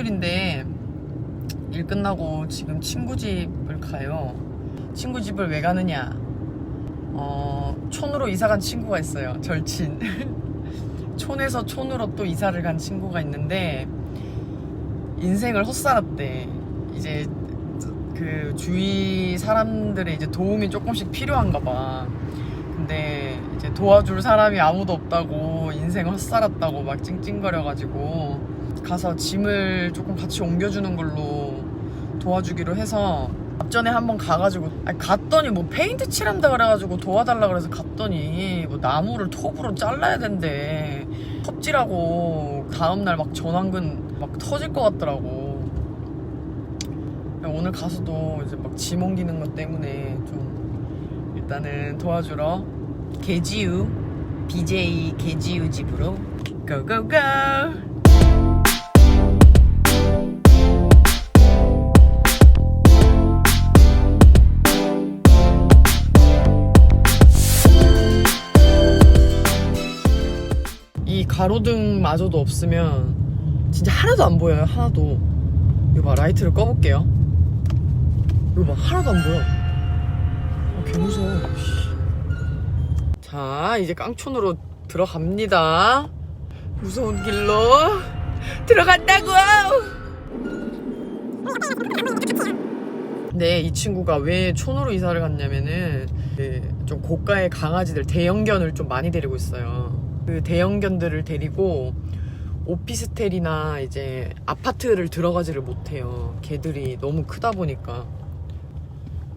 어제 일 끝나고 지금 친구 집을 가요. 친구 집을 왜 가느냐? 어, 촌으로 이사 간 친구가 있어요. 절친. 촌에서 촌으로 또 이사를 간 친구가 있는데 인생을 헛살았대. 이제 그 주위 사람들의 이제 도움이 조금씩 필요한가 봐. 근데 이제 도와줄 사람이 아무도 없다고 인생 헛살았다고 막 찡찡거려가지고 가서 짐을 조금 같이 옮겨주는 걸로 도와주기로 해서 앞전에 한번 가가지고 아니, 갔더니 뭐 페인트 칠한다 그래가지고 도와달라 그래서 갔더니 뭐 나무를 톱으로 잘라야 된대. 톱질하고 다음날 막 전완근 막 터질 것 같더라고. 오늘 가서도 이제 막 짐 옮기는 것 때문에 좀 일단은 도와주러 개지우 BJ 개지우 집으로 고고고 가로등마저도 없으면 진짜 하나도 안 보여요 하나도. 이거 봐 라이트를 꺼볼게요. 이거 봐 하나도 안 보여. 아, 개 무서워. 씨. 자 이제 깡촌으로 들어갑니다. 무서운 길로 들어간다고! 네, 이 친구가 왜 촌으로 이사를 갔냐면은 그 좀 고가의 강아지들 대형견을 좀 많이 데리고 있어요. 그 대형견들을 데리고 오피스텔이나 이제 아파트를 들어가지를 못해요. 개들이 너무 크다 보니까.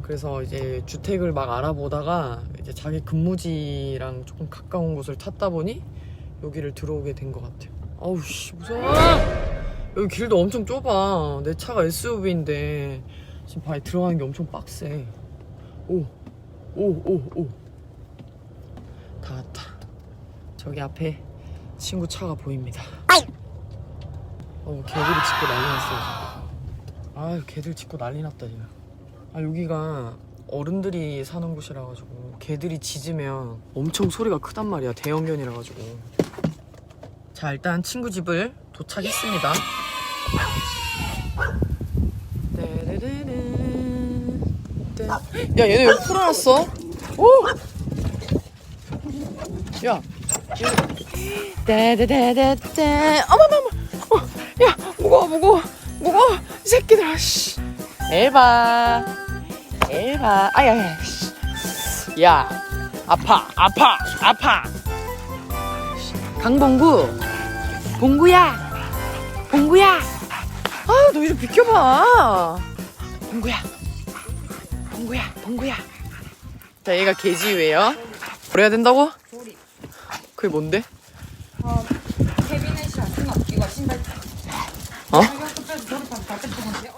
그래서 이제 주택을 막 알아보다가 이제 자기 근무지랑 조금 가까운 곳을 찾다 보니 여기를 들어오게 된 것 같아요. 아우 씨 무서워. 여기 길도 엄청 좁아. 내 차가 SUV인데 지금 바에 들어가는 게 엄청 빡세. 오, 오, 오, 오. 다 왔다. 저기 앞에 친구 차가 보입니다. 어, 개들이 짖고 난리 났어요. 아유, 개들 짖고 난리 났다, 지금. 아, 여기가 어른들이 사는 곳이라 가지고 개들이 짖으면 엄청 소리가 크단 말이야. 대형견이라 가지고. 자, 일단 친구 집을 도착했습니다. 야 얘네 왜 풀어놨어? 오! 야 떼떼떼떼떼 어머머머. 어, 야 무거워 무거워. 무거워 이 새끼들 아씨. 에바. 에바. 아야야 씨. 야 아파 아파 아파. 강봉구. 봉구야. 봉구야. 아너 이리 비켜봐. 봉구야. 봉구야, 봉구야. 자, 얘가 개지유예요. 그래야 된다고? 그게 뭔데? 어, 캐비넷이랑 수납 이거 신발. 어?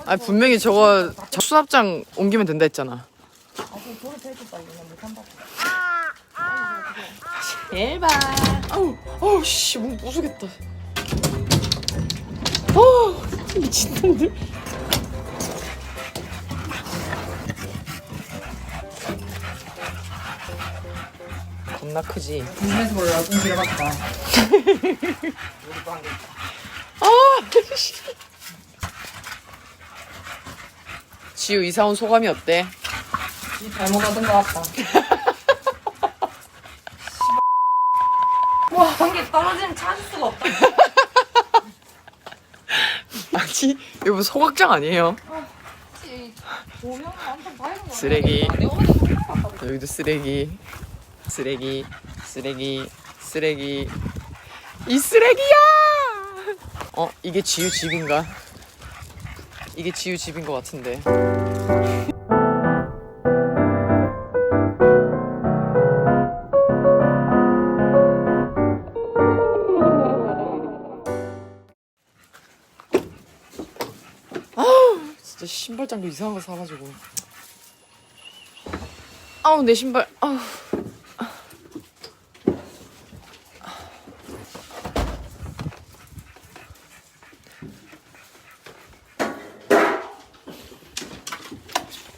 아 분명히 저거 저 수납장 옮기면 된다 했잖아. 아, 그 조립해줬다 이거 못 한다고. 대박. 아우, 아우 씨, 문 부수겠다. 어, 미친놈들. 겁나 크지. 궁금해서 몰라. 좀 들어갔다. 아, 씨. 지우 이사 온 소감이 어때? 잘못 얻은 것 같다. 와, 전기 떨어지면 찾을 수가 없다. 아니, 이거 소각장 아니에요? 혹시 보면 완전 밝은 거 쓰레기. 여기도 쓰레기, 쓰레기, 쓰레기, 쓰레기. 이 쓰레기야! 어, 이게 지우 집인가? 이게 지우 집인 것 같은데. 진짜 신발장도 이상한 거 사가지고. 아우 내 신발 아우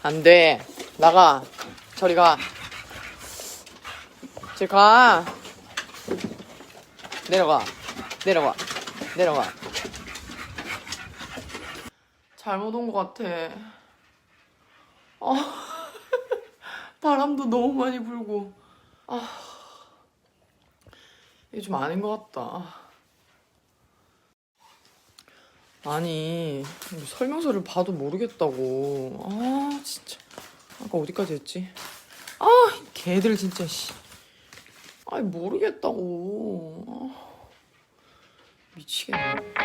안 돼. 나가. 저리 가. 저리 가. 내려가. 내려가. 내려가. 잘못 온 것 같아. 아, 바람도 너무 많이 불고. 아, 이게 좀 아닌 것 같다. 아니, 설명서를 봐도 모르겠다고. 아, 진짜. 아까 어디까지 했지? 아, 이 개들 진짜, 씨. 아니, 모르겠다고. 아, 미치겠네.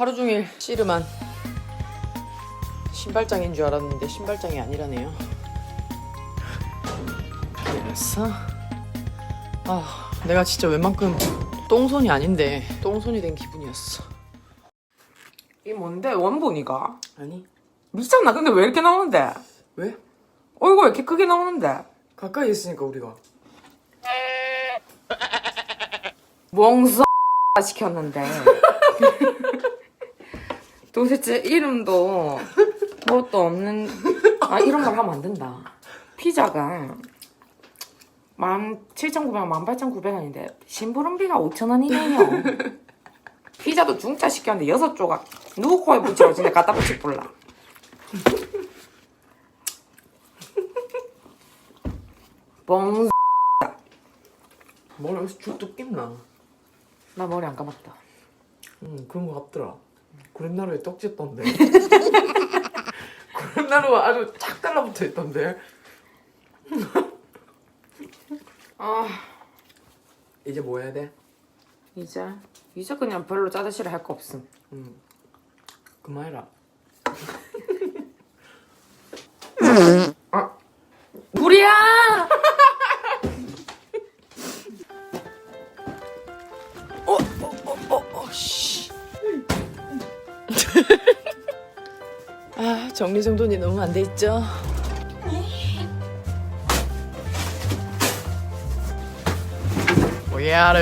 하루 종일 씨름한 신발장인 줄 알았는데 신발장이 아니라네요. 그래서 아 내가 진짜 웬만큼 똥손이 아닌데 똥손이 된 기분이었어. 이 뭔데 원본이가? 아니 미쳤나? 근데 왜 이렇게 나오는데? 왜? 얼굴 왜 이렇게 크게 나오는데? 가까이 있으니까 우리가 멍서 시켰는데 도대체 이름도 뭣도 없는 아 이런 말 하면 안 된다 피자가 17,900원, 18,900원인데 심부름비가 5,000원이네요 피자도 중짜 시켰는데 여섯 조각 누구 코에 붙이라고 진짜 갖다 붙일 몰라 멍 머리 여기서 쭉쭉 낀나? 나 머리 안 감았다. 응 그런 거 같더라. 구렛나루에 떡짓던데. 구렛나루가 아주 착 달라붙어 있던데. 아, 이제 뭐 해야 돼? 이제 이제 그냥 별로 짜드시를 할거 없음. 응 그만해라. 정리정돈이 너무 안 돼 있죠. 오야르.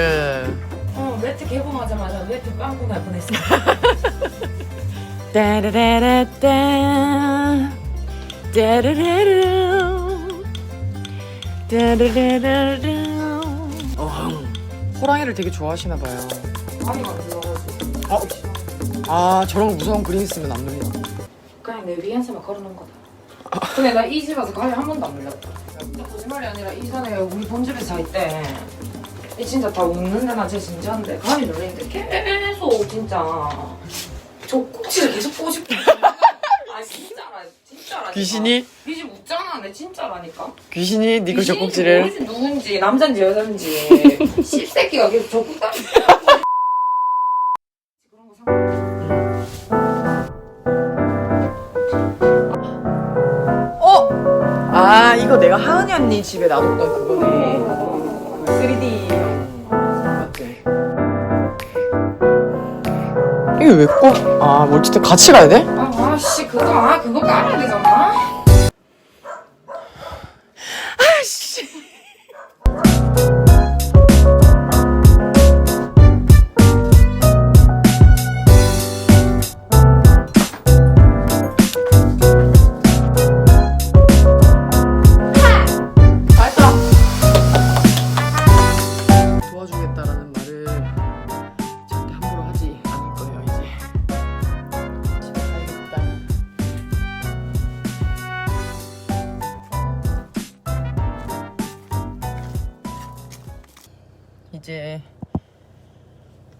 어, 매트 개봉하자마자 매트 빵꾸 날 뻔했어. 따라라라따. 따라라라. 따라라라라. 어흥. 호랑이를 되게 좋아하시나 봐요. 아니가 들어가지고 어. 아 저런 무서운 그림 있으면 안. 그냥 내 위안서만 걸어놓은 거다. 근데 나 이 집 와서 가위 한 번도 안 물렸다. 거짓말이 아니라 이전에 우리 본집에 살 때. 이 진짜 다 웃는데 나 진짜 진지한데 가위 눌리는데 계속 진짜 젖꼭지를 계속 보고 싶어. 아 진짜라 진짜라. 귀신이 귀신 웃잖아 내 진짜라니까. 귀신이 니그 귀신인지 젖꼭지를 모르지 누군지 남잔지 여잔지 씹새끼가 계속 젖꼭지 그 이거 내가 하은이 언니 집에 놔뒀던 그거네 3D 맞지? 이게 왜 꼭? 아 멀티탭 같이 가야 돼? 아, 아씨 그거 아 그거 깔아야 되잖아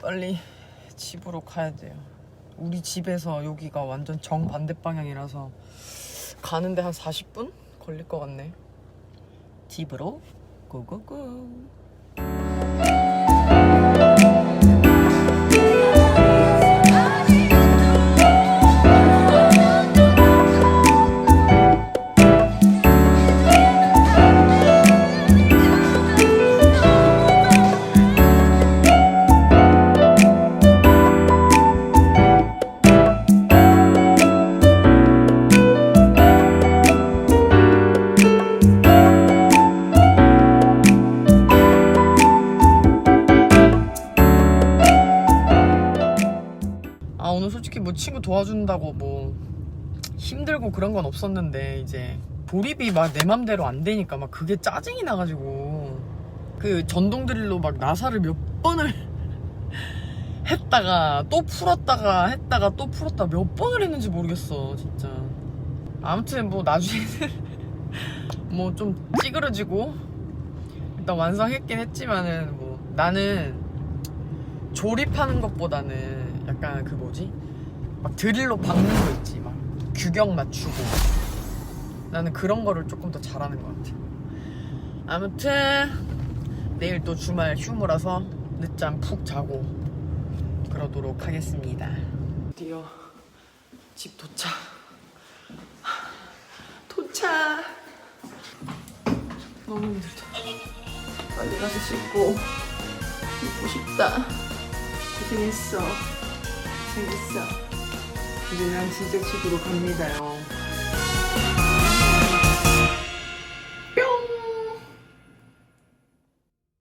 빨리 집으로 가야 돼요. 우리 집에서 여기가 완전 정반대 방향이라서 가는데 한 40분 걸릴 것 같네. 집으로 고고고. 도와준다고 뭐 힘들고 그런 건 없었는데 이제 조립이 막 내 맘대로 안 되니까 막 그게 짜증이 나가지고 그 전동 드릴로 막 나사를 몇 번을 했다가 또 풀었다가 했다가 또 풀었다 몇 번을 했는지 모르겠어 진짜. 아무튼 뭐 나중에는 뭐 좀 찌그러지고 일단 완성했긴 했지만은 뭐 나는 조립하는 것보다는 약간 그 뭐지 막 드릴로 박는 거 있지. 막 규격 맞추고. 나는 그런 거를 조금 더 잘하는 것 같아. 아무튼 내일 또 주말 휴무라서 늦잠 푹 자고 그러도록 하겠습니다. 드디어 집 도착. 도착. 너무 힘들다. 빨리 가서 씻고 입고 싶다. 고생했어. 고생했어 난 진짜 집으로 갑니다요